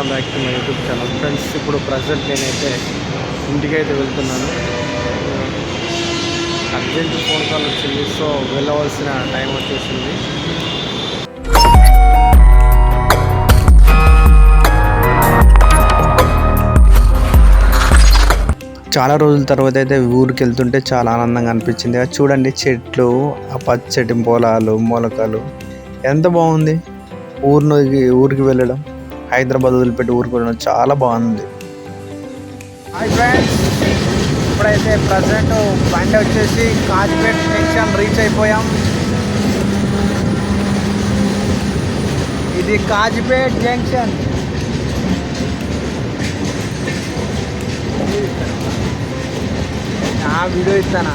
Welcome back to my YouTube channel. Friends ఇప్పుడు present నేనైతే ఇంటికైతే వెళ్తున్నాను. అర్జెంట్ ఫోన్ కాల్ వచ్చింది సో వెళ్ళవలసిన టైం వచ్చేసింది. చాలా రోజుల తర్వాత అయితే ఊరికి వెళ్తుంటే చాలా ఆనందంగా అనిపించింది. చూడండి చెట్లు ఆ పచ్చటి పొలాలు మొలకలు ఎంత బాగుంది ఊరిని ఊరికి వెళ్ళడం. హైదరాబాద్ వదిలిపెట్టి ఊరుకోవడం చాలా బాగుంది. హాయ్ ఫ్రెండ్స్ ఇప్పుడైతే ప్రజెంట్ బండి వచ్చేసి కాజ్పేట్ జంక్షన్ రీచ్ అయిపోయాం. ఇది కాజ్పేట్ జంక్షన్ నా వీడియో ఇస్తానా?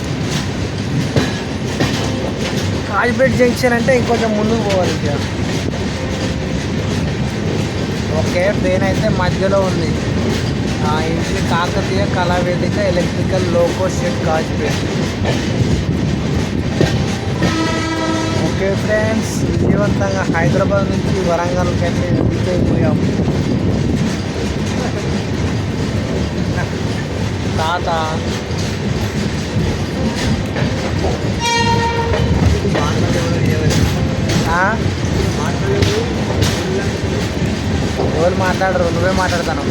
కాజ్పేట్ జంక్షన్ అంటే ఇంకొంచెం ముందుకు పోవాలి ఇక. ఓకే ట్రైన్ అయితే మధ్యలో ఉంది ఆ ఇంటి Kakatiya Kalavedika electrical loco shed Kazipet okay friends విజయవంతంగా హైదరాబాద్ నుంచి వరంగల్కి అయితే అయిపోయాం తాత ఆ? ఎవరు మాట్లాడరు నువ్వే మాట్లాడతాను.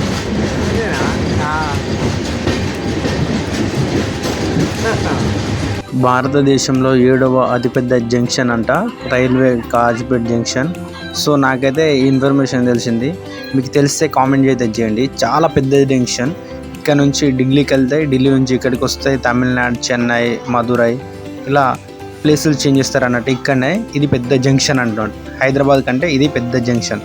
భారతదేశంలో ఏడవ అతిపెద్ద జంక్షన్ అంట రైల్వే కాజ్పేట్ జంక్షన్. సో నాకైతే ఈ ఇన్ఫర్మేషన్ తెలిసింది. మీకు తెలిస్తే కామెంట్ అయితే చేయండి చాలా పెద్ద జంక్షన్. ఇక్కడ నుంచి ఢిల్లీకి వెళ్తే ఢిల్లీ నుంచి ఇక్కడికి వస్తాయి తమిళనాడు చెన్నై మదురై ఇలా ప్లేసులు చేంజ్ చేస్తారు అన్నట్టు ఇక్కడనే ఇది పెద్ద జంక్షన్ అంటున్నాడు. హైదరాబాద్ కంటే ఇది పెద్ద జంక్షన్.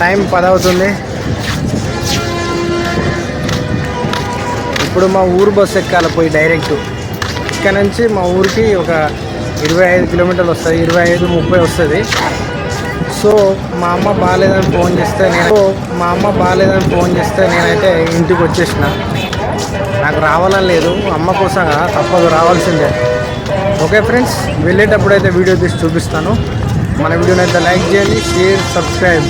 టైం పదవుతుంది. ఇప్పుడు మా ఊరు బస్సు ఎక్కాలి పోయి డైరెక్ట్. ఇక్కడ నుంచి మా ఊరికి ఒక ఇరవై ఐదు కిలోమీటర్లు వస్తుంది ఇరవై ఐదు ముప్పై వస్తుంది. సో మా అమ్మ బాగాలేదని ఫోన్ చేస్తే నేను సో మా అమ్మ బాగాలేదని ఫోన్ చేస్తే నేనైతే ఇంటికి వచ్చేసిన. నాకు రావాలని లేదు అమ్మ కోసం తప్పదు రావాల్సిందే. ఓకే ఫ్రెండ్స్ వెళ్ళేటప్పుడు అయితే వీడియో తీసి చూపిస్తాను. మన వీడియోని అయితే లైక్ చేయండి షేర్ సబ్స్క్రైబ్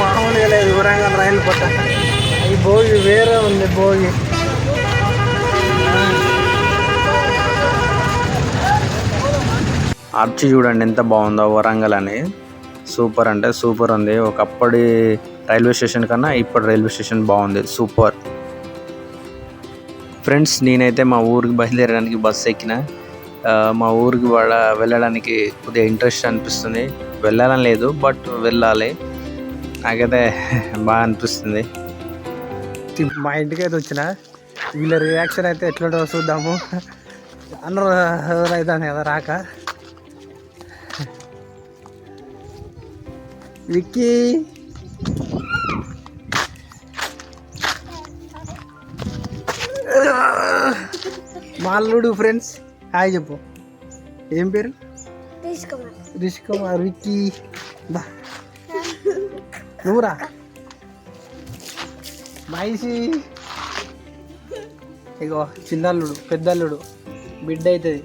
మామూలుగా లేదు రైలు పట్ట ఈ భోగి వేరే ఉంది భోగి. ఆర్చి చూడండి ఎంత బాగుందో వరంగల్ అని సూపర్ అంటే సూపర్ ఉంది. ఒకప్పటి రైల్వే స్టేషన్ కన్నా ఇప్పుడు రైల్వే స్టేషన్ బాగుంది. సూపర్. ఫ్రెండ్స్ నేనైతే మా ఊరికి బయలుదేరడానికి బస్సు ఎక్కిన. మా ఊరికి వాళ్ళ వెళ్ళడానికి కొద్దిగా ఇంట్రెస్ట్ అనిపిస్తుంది. వెళ్ళాలని లేదు బట్ వెళ్ళాలి. నాకైతే బాగా అనిపిస్తుంది. మా ఇంటికి అయితే వచ్చిన. వీళ్ళ రియాక్షన్ అయితే ఎట్లుంటుందో చూద్దాము. అందరూ అవుతాను కదా రాక. విక్కీ! మాల్లుడు ఫ్రెండ్స్. హాయ్ చెప్పు. ఏం పేరు? రిష్ కుమార్. విక్కీ. బా నువ్వురా? మైసి ఇగో చిన్నల్లుడు పెద్దల్లుడు. బిడ్డ అవుతుంది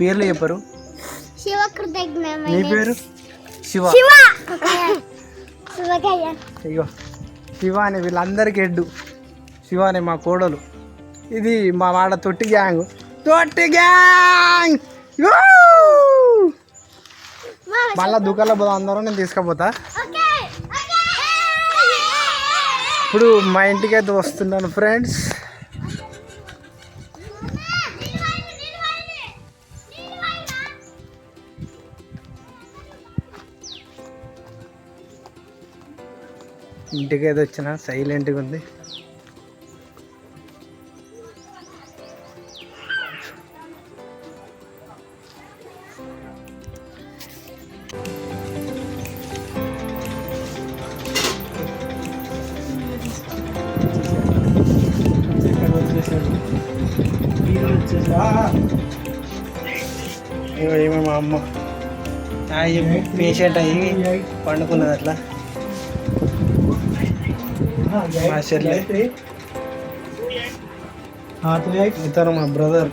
పేర్లు చెప్పరు. నీ పేరు? శివ. అయ్యో శివ అని వీళ్ళందరికీ ఎడ్డు. శివ అని మా కోడలు. ఇది మా వాడ తొట్టి గ్యాంగ్. తొట్టి గ్యాంగ్! మళ్ళా దుకాణంలో పోదాం అందరం నేను తీసుకుపోతా. ఇప్పుడు మా ఇంటికి అయితే వస్తున్నాను ఫ్రెండ్స్. ఇంటికి అయితే వచ్చిన సైలెంట్గా ఉంది. ఏమో మా అమ్మ. పేషెంట్ అయ్యి పండుకున్నది అట్లా. మా చెల్లె. ఇతను మా బ్రదర్.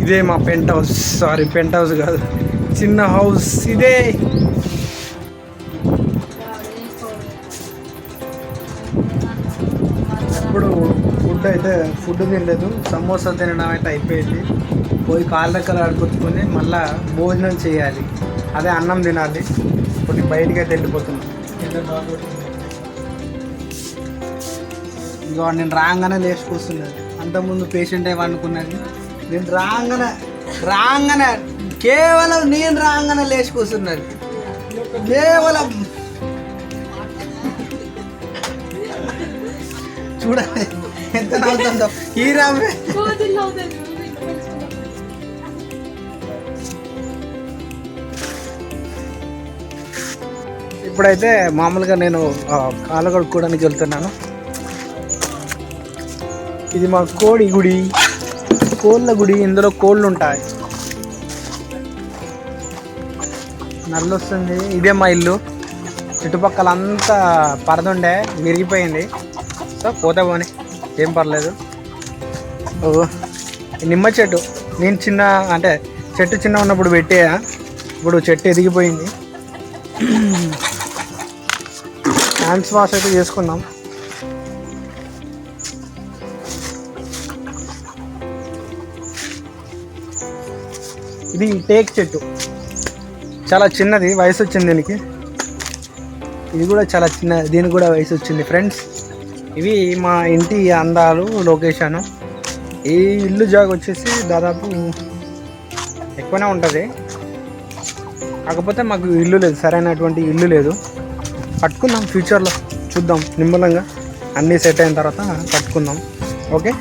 ఇదే మా penthouse. Sorry penthouse కాదు. చిన్న హౌస్ ఇదే. అయితే ఫుడ్ తినలేదు. సమోసా తినడం అయితే అయిపోయింది. పోయి కాళ్ళ రెక్కలు ఆడుకొచ్చుకొని మళ్ళా భోజనం చేయాలి. అదే అన్నం తినాలి. కొన్ని బయటికి అయితే వెళ్ళిపోతున్నాం. ఇక నేను రాగానే లేచి కూర్చున్నాను అంతకుముందు పేషెంట్ ఏమనుకున్నది నేను రాగానే రాగానే కేవలం నేను రాగానే లేచి కూర్చున్నాను కేవలం. చూడాలి ఎంత నవ్వుతుందో. ఈ రామే ఇప్పుడైతే మామూలుగా నేను కాలు కడుక్కోవడానికి వెళ్తున్నాను. ఇది మా కోడి గుడి. కోళ్ళ గుడి. ఇందులో కోళ్ళు ఉంటాయి నల్లొస్తుంది. ఇదే మా ఇల్లు. చుట్టుపక్కల అంతా పరదుండే విరిగిపోయింది. సో పోతే పోనీ. ఏం పర్లేదు. ఓ నిమ్మ చెట్టు నేను చిన్న అంటే చెట్టు చిన్న ఉన్నప్పుడు పెట్టేయా ఇప్పుడు చెట్టు ఎదిగిపోయింది. హ్యాండ్స్ వాష్ అయితే చేసుకున్నాం ఇది టేక్ చెట్టు. చాలా చిన్నది వయసు వచ్చింది దీనికి. ఇది కూడా చాలా చిన్న దీనికి కూడా వయసు వచ్చింది ఫ్రెండ్స్. ఇవి మా ఇంటి అందాలు లొకేషను. ఈ ఇల్లు జాగ వచ్చేసి దాదాపు ఎక్కువనే ఉంటుంది. కాకపోతే మాకు ఇల్లు లేదు సరైనటువంటి ఇల్లు లేదు. కట్టుకుందాం ఫ్యూచర్లో చూద్దాం నిమ్మలంగా. అన్నీ సెట్ అయిన తర్వాత కట్టుకుందాం. ఓకే